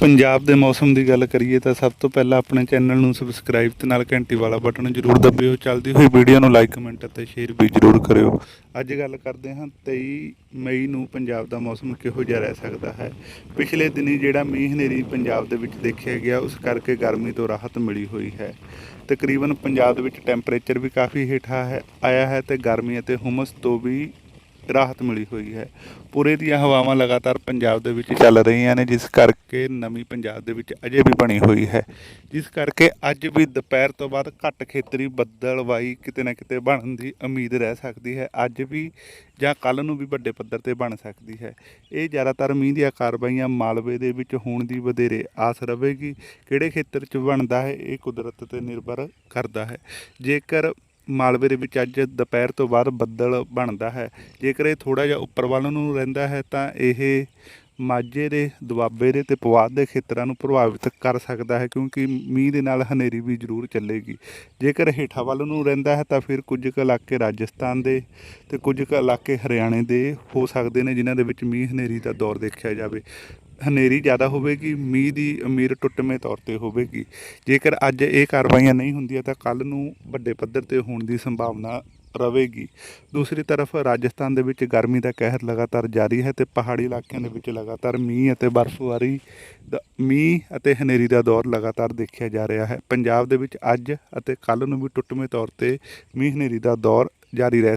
ਪੰਜਾਬ ਦੇ ਮੌਸਮ ਦੀ ਗੱਲ ਕਰੀਏ ਤਾਂ ਸਭ ਤੋਂ ਪਹਿਲਾਂ ਆਪਣੇ ਚੈਨਲ ਨੂੰ ਸਬਸਕ੍ਰਾਈਬ ਤੇ ਨਾਲ ਘੰਟੀ ਵਾਲਾ ਬਟਨ ਜ਼ਰੂਰ ਦਬਿਓ। ਚੱਲਦੀ ਹੋਈ ਵੀਡੀਓ ਨੂੰ ਲਾਈਕ ਕਮੈਂਟ ਅਤੇ ਸ਼ੇਅਰ ਵੀ ਜ਼ਰੂਰ ਕਰਿਓ। ਅੱਜ ਗੱਲ ਕਰਦੇ ਹਾਂ 23 ਮਈ ਨੂੰ ਪੰਜਾਬ ਦਾ ਮੌਸਮ ਕਿਹੋ ਜਿਹਾ ਰਹਿ ਸਕਦਾ ਹੈ। ਪਿਛਲੇ ਦਿਨੀ ਜਿਹੜਾ ਮੀਂਹ ਹਨੇਰੀ ਪੰਜਾਬ ਦੇ ਵਿੱਚ ਦੇਖਿਆ ਗਿਆ, ਉਸ ਕਰਕੇ ਗਰਮੀ ਤੋਂ ਰਾਹਤ ਮਿਲੀ ਹੋਈ ਹੈ। ਤਕਰੀਬਨ ਪੰਜਾਬ ਦੇ ਵਿੱਚ ਟੈਂਪਰੇਚਰ ਵੀ ਕਾਫੀ ਹੇਠਾਂ ਹੈ, ਆਇਆ ਹੈ ਤੇ ਗਰਮੀ ਅਤੇ ਹੁਮਸ ਤੋਂ ਵੀ ਰਾਹਤ ਮਿਲੀ ਹੋਈ ਹੈ। ਪੂਰੇ ਦੀਆਂ ਹਵਾਵਾਂ ਲਗਾਤਾਰ ਪੰਜਾਬ ਦੇ ਵਿੱਚ ਚੱਲ ਰਹੀਆਂ ਨੇ, ਜਿਸ ਕਰਕੇ ਨਵੀਂ ਪੰਜਾਬ ਦੇ ਵਿੱਚ ਅਜੇ ਵੀ ਬਣੀ ਹੋਈ ਹੈ। ਜਿਸ ਕਰਕੇ ਅੱਜ ਵੀ ਦੁਪਹਿਰ ਤੋਂ ਬਾਅਦ ਘੱਟ ਖੇਤਰੀ ਬੱਦਲਵਾਈ ਕਿਤੇ ਨਾ ਕਿਤੇ ਬਣਨ ਦੀ ਉਮੀਦ ਰਹਿ ਸਕਦੀ ਹੈ। ਅੱਜ ਵੀ ਜਾਂ ਕੱਲ ਨੂੰ ਵੀ ਵੱਡੇ ਪੱਧਰ ਤੇ ਬਣ ਸਕਦੀ ਹੈ। ਇਹ ਜ਼ਿਆਦਾਤਰ ਮੀਂਹ ਦੀਆਂ ਕਾਰਵਾਈਆਂ ਮਾਲਵੇ ਦੇ ਵਿੱਚ ਹੋਣ ਦੀ ਵਧੇਰੇ ਆਸ ਰਹੇਗੀ ਕਿਹੜੇ ਖੇਤਰ 'ਚ ਬਣਦਾ ਹੈ, ਇਹ ਕੁਦਰਤ ਤੇ ਨਿਰਭਰ ਕਰਦਾ ਹੈ। ਜੇਕਰ ਮਾਲਵੇ ਦੇ ਵਿੱਚ ਅੱਜ ਦੁਪਹਿਰ ਤੋਂ ਬਾਅਦ ਬੱਦਲ ਬਣਦਾ ਹੈ। ਜੇਕਰ ਇਹ ਥੋੜਾ ਜਿਹਾ ਉੱਪਰ ਵੱਲ ਨੂੰ ਰਹਿੰਦਾ ਹੈ, ਤਾਂ ਇਹ ਮਾਝੇ ਦੇ, ਦੁਆਬੇ ਦੇ ਤੇ ਪਵਾਦ ਦੇ ਖੇਤਰਾਂ ਨੂੰ ਪ੍ਰਭਾਵਿਤ ਕਰ ਸਕਦਾ ਹੈ, ਕਿਉਂਕਿ ਮੀਂਹ ਦੇ ਨਾਲ ਹਨੇਰੀ ਵੀ ਜ਼ਰੂਰ ਚੱਲੇਗੀ। ਜੇਕਰ ਹੇਠਾਂ ਵੱਲ ਨੂੰ ਰਹਿੰਦਾ ਹੈ, ਤਾਂ ਫਿਰ ਕੁਝ ਕੁ ਇਲਾਕੇ ਰਾਜਸਥਾਨ ਦੇ ਤੇ ਕੁਝ ਕੁ ਇਲਾਕੇ ਹਰਿਆਣੇ ਦੇ ਹੋ ਸਕਦੇ ਨੇ, ਜਿਨ੍ਹਾਂ ਦੇ ਵਿੱਚ ਮੀਂਹ ਹਨੇਰੀ ਦਾ ਦੌਰ ਦੇਖਿਆ ਜਾਵੇ। ਹਨੇਰੀ ਜ਼ਿਆਦਾ ਹੋਵੇਗੀ, ਮੀਂਹ ਦੀ ਅਮੀਰ ਟੁੱਟਵੇਂ ਤੌਰ ਤੇ ਹੋਵੇਗੀ। ਜੇਕਰ ਅੱਜ ਇਹ ਕਾਰਵਾਈਆਂ ਨਹੀਂ ਹੁੰਦੀਆਂ ਤਾਂ ਕੱਲ ਨੂੰ ਵੱਡੇ ਪੱਧਰ ਤੇ ਹੋਣ ਦੀ ਸੰਭਾਵਨਾ ਰਵੇਗੀ ਦੂਸਰੀ ਤਰਫ ਰਾਜਸਥਾਨ ਦੇ ਵਿੱਚ ਗਰਮੀ ਦਾ ਕਹਿਰ ਲਗਾਤਾਰ ਜਾਰੀ ਹੈ ਤੇ ਪਹਾੜੀ ਇਲਾਕਿਆਂ ਦੇ ਵਿੱਚ ਲਗਾਤਾਰ ਮੀਂਹ ਅਤੇ ਬਰਫ਼ਬਾਰੀ ਦਾ, ਮੀਂਹ ਅਤੇ ਹਨੇਰੀ ਦਾ ਦੌਰ ਲਗਾਤਾਰ ਦੇਖਿਆ ਜਾ ਰਿਹਾ ਹੈ। ਪੰਜਾਬ ਦੇ ਵਿੱਚ ਅੱਜ ਅਤੇ ਕੱਲ ਨੂੰ ਵੀ ਟੁੱਟਵੇਂ ਤੌਰ ਤੇ ਮੀਂਹ ਹਨੇਰੀ ਦਾ ਦੌਰ ਜਾਰੀ ਰਹਿ